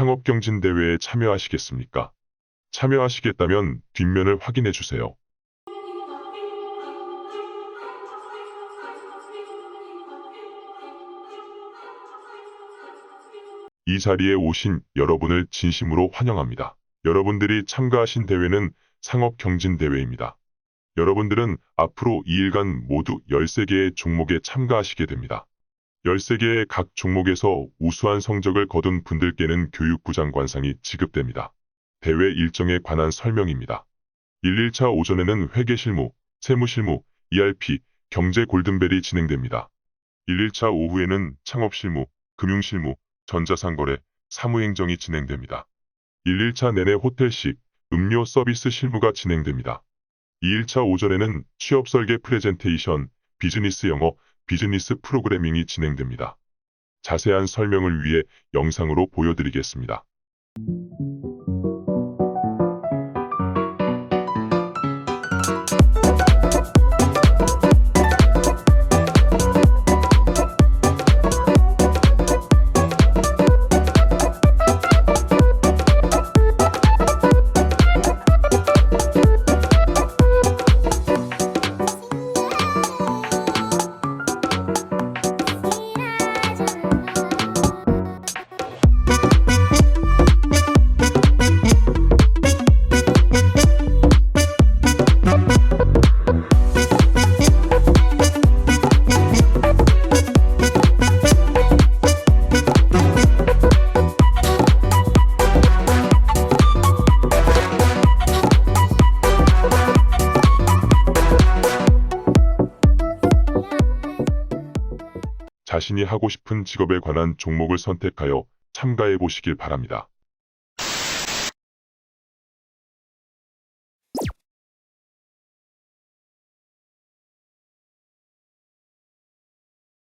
상업경진대회에 참여하시겠습니까? 참여하시겠다면 뒷면을 확인해 주세요. 이 자리에 오신 여러분을 진심으로 환영합니다. 여러분들이 참가하신 대회는 상업 경진 대회입니다. 여러분들은 앞으로 2일간 모두 13개의 종목에 참가하시게 됩니다. 13개의 각 종목에서 우수한 성적을 거둔 분들께는 교육부 장관상이 지급됩니다. 대회 일정에 관한 설명입니다. 1, 1차 오전에는 회계실무, 세무실무, ERP, 경제 골든벨이 진행됩니다. 1, 1차 오후에는 창업실무, 금융실무, 전자상거래, 사무행정이 진행됩니다. 1, 1차 내내 호텔식, 음료 서비스 실무가 진행됩니다. 2, 1차 오전에는 취업 설계 프레젠테이션, 비즈니스 영어, 비즈니스 프로그래밍이 진행됩니다. 자세한 설명을 위해 영상으로 보여드리겠습니다. 자신이 하고 싶은 직업에 관한 종목을 선택하여 참가해 보시길 바랍니다.